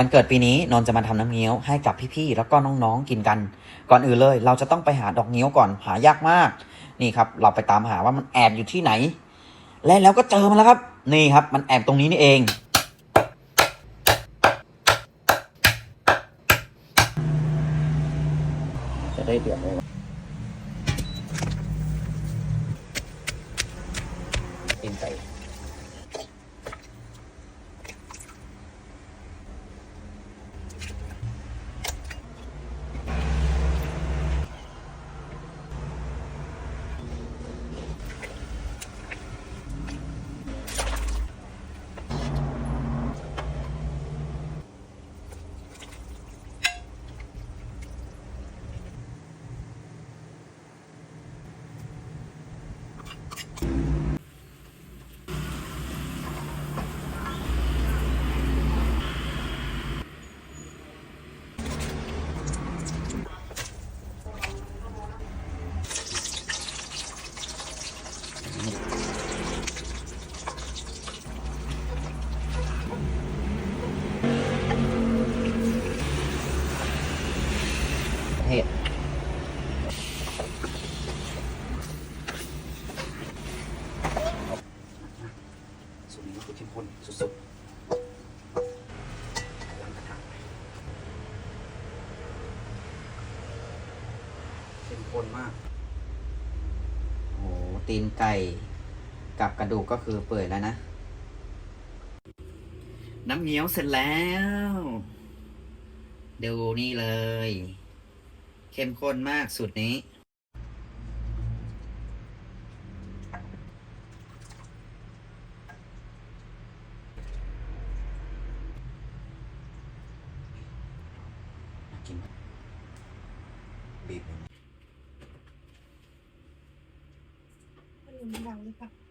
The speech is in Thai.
วันเกิดปีนี้นนจะมาทำน้ำเงี้ยวให้กับพี่ๆแล้วก็น้องๆกินกัน ก่อนอื่นเลย เราจะต้องไปหาดอกเงี้ยวก่อนหายากมาก นี่ครับ เราไปตามหาว่ามันแอบอยู่ที่ไหน และแล้วก็เจอมันแล้วครับ นี่ครับ มันแอบตรงนี้นี่เอง จะได้เดือดเลยตีนไก่ เทศ สูตรนี้ก็คือเข้มข้นสุดๆล้างกระทะเข้มข้นมาก โอ้โหตีนไก่กับกระดูกก็คือเปื่อยแล้วนะ น้ำเงี้ยวเสร็จแล้ว ดูนี่เลย เข้มข้นมากสูตรนี้กินบีบ มันดังหรือเปล่า